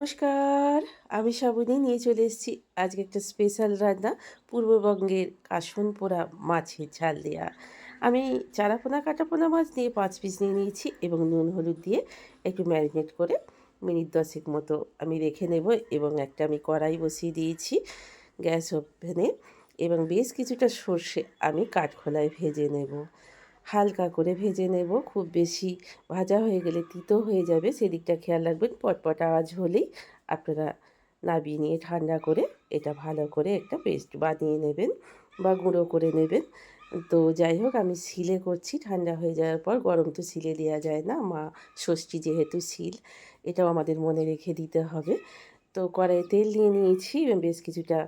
নমস্কার, আমি শ্রাবণী নিয়ে চলে এসেছি আজকে একটা স্পেশাল রান্না, পূর্ববঙ্গের কাসন পোড়া মাছের ঝাল দেওয়া আমি চারাপোনা কাটাপোনা মাছ দিয়ে পাঁচ পিস নিয়ে নিয়েছি এবং নুন, হলুদ দিয়ে একটু ম্যারিনেট করে মিনিট দশেক মতো আমি রেখে নেব এবং একটা আমি কড়াই বসিয়ে দিয়েছি গ্যাস ওভেনে এবং বেশ কিছুটা সর্ষে আমি কাঠখোলায় ভেজে নেব। হালকা করে ভেজে নেব। খুব বেশি ভাজা হয়ে গেলে তিতো হয়ে যাবে। সেদিকটা খেয়াল রাখবেন, পটপট আওয়াজ হলেই আপনারা নাবিয়ে নিয়ে ঠান্ডা করে এটা ভালো করে একটা পেস্ট বানিয়ে নেবেন বা গুঁড়ো করে নেবেন। তো যাই হোক, আমি শিলে করছি। ঠান্ডা হয়ে যাওয়ার পর গরম তো শিলে দেওয়া যায় না। মা ষষ্ঠী যেহেতু শিল, এটাও আমাদের মনে রেখে দিতে হবে। তো কড়াই তেল নিয়ে নিয়েছি, বেশ কিছুটা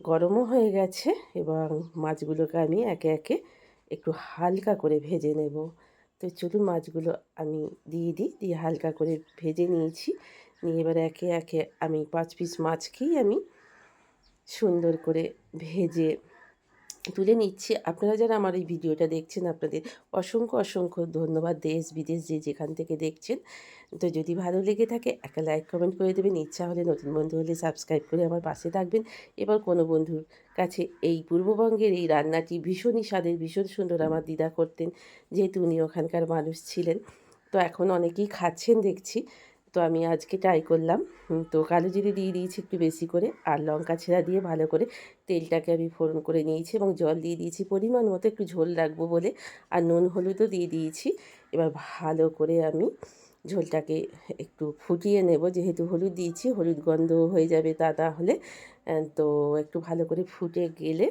গরমও হয়ে গেছে এবং মাছগুলোকে আমি একে একে একটু হালকা করে ভেজে নেব। তো চলুন মাছগুলো আমি দিয়ে দিই, দিয়ে হালকা করে ভেজে নিয়েছি। নিয়ে এবার একে একে আমি পাঁচ পিস মাছকেই আমি সুন্দর করে ভেজে তুলে নিচ্ছি। আপনারা যারা আমার এই ভিডিওটা দেখছেন, আপনাদের অসংখ্য অসংখ্য ধন্যবাদ দেশ, বিদেশ যে যেখান থেকে দেখছেন। তো যদি ভালো লেগে থাকে, একটা লাইক, কমেন্ট করে দেবেন। ইচ্ছা হলে নতুন বন্ধু হলে সাবস্ক্রাইব করে আমার পাশে থাকবেন। এবার কোনো বন্ধুর কাছে এই পূর্ববঙ্গের এই রান্নাটি ভীষণই স্বাদের, ভীষণ সুন্দর আমার দিদা করতেন, যেহেতু উনি ওখানকার মানুষ ছিলেন। তো এখন অনেকেই খাচ্ছেন দেখছি। তো আমি আজকে ট্রাই করলাম। তো কালো জিরে দিয়ে দিয়েছি একটু বেশি করে, আর লঙ্কা ছেঁড়া দিয়ে ভালো করে তেলটাকে আমি ফোড়ন করে নিয়েছি এবং জল দিয়ে দিয়েছি পরিমাণ মতো, একটু ঝোল রাখব বলে। আর নুন হলুদও দিয়ে দিয়েছি। এবার ভালো করে আমি ঝোলটাকে একটু ফুটিয়ে নেব। যেহেতু হলুদ দিয়েছি, হলুদ গন্ধ হয়ে যাবে তা তাহলে। তো একটু ভালো করে ফুটে গেলে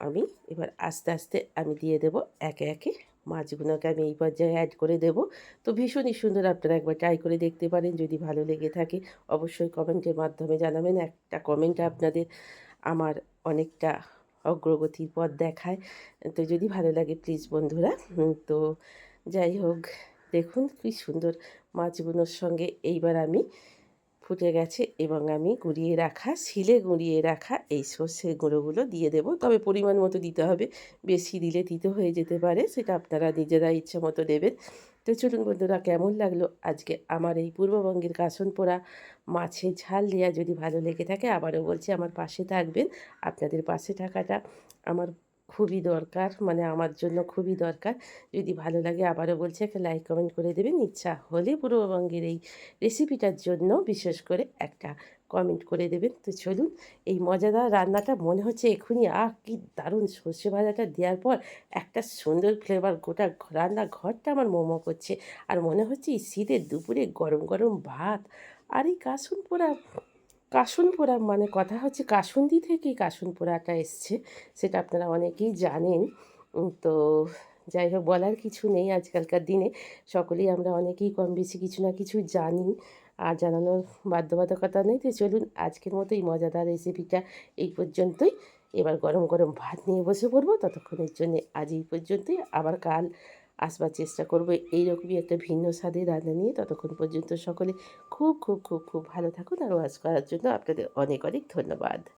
আমি এবার আস্তে আস্তে আমি দিয়ে দেব একে একে মাছগুলোকে আমি এই পর্যায়ে অ্যাড করে দেব। তো ভীষণই সুন্দর আপনারা একবার ট্রাই করে দেখতে পারেন। যদি ভালো লেগে থাকে, অবশ্যই কমেন্টের মাধ্যমে জানাবেন। একটা কমেন্ট আপনাদের আমার অনেকটা অগ্রগতির পথ দেখায়। তো যদি ভালো লাগে প্লিজ বন্ধুরা তো যাই হোক, দেখুন কি সুন্দর মাছগুলোর সঙ্গে এইবার আমি ফুটে গেছে এবং আমি গুঁড়িয়ে রাখা, শিলে গুঁড়িয়ে রাখা এই সর্ষের গুঁড়োগুলো দিয়ে দেব। তবে পরিমাণ মতো দিতে হবে, বেশি দিলে তিতো হয়ে যেতে পারে, সেটা আপনারা নিজেরা ইচ্ছে মতো দেবেন। তো চলুন বন্ধুরা, কেমন লাগল আজকে আমার এই পূর্ববঙ্গের কাসন পোড়া মাছের ঝাল দেওয়া যদি ভালো লেগে থাকে, আবারও বলছি, আমার পাশে থাকবেন। আপনাদের পাশে থাকাটা আমার খুবই দরকার মানে আমার জন্য খুবই দরকার। যদি ভালো লাগে আবারও বলছি, একটা লাইক কমেন্ট করে দেবেন। ইচ্ছা হলে পূর্ববঙ্গের এই রেসিপিটার জন্য বিশেষ করে একটা কমেন্ট করে দেবেন। তো চলুন, এই মজাদার রান্নাটা মনে হচ্ছে এক্ষুনি, আহ, কি দারুণ সর্ষে ভাজাটা দেওয়ার পর একটা সুন্দর ফ্লেভার গোটা রান্না ঘরটা আমার মোমো করছে। আর মনে হচ্ছে এই শীতের দুপুরে গরম গরম ভাত। আর এই কাসুন পোড়া কাসুন পোড়া মানে কথা হচ্ছে কাসুন্দি থেকেই কাসুন পোড়াটা এসছে, সেটা আপনারা অনেকেই জানেন। তো যাই হোক, বলার কিছু নেই আজকালকার দিনে। সকলেই আমরা অনেকেই কম বেশি কিছু না কিছু জানি আর জানানোর বাধ্যবাধকতা নেই। তো চলুন, আজকের মতো এই মজাদার রেসিপিটা এই পর্যন্তই। এবার গরম গরম ভাত নিয়ে বসে পড়ব। ততক্ষণের জন্য আজ এই পর্যন্তই। আবার কাল আসবার চেষ্টা করব। এইরকমই একটা ভিন্ন স্বাদের রান্না নিয়ে ততক্ষণ পর্যন্ত সকলে খুব খুব খুব খুব ভালো থাকুন। আর ওয়াজ করার জন্য আপনাদের অনেক অনেক ধন্যবাদ।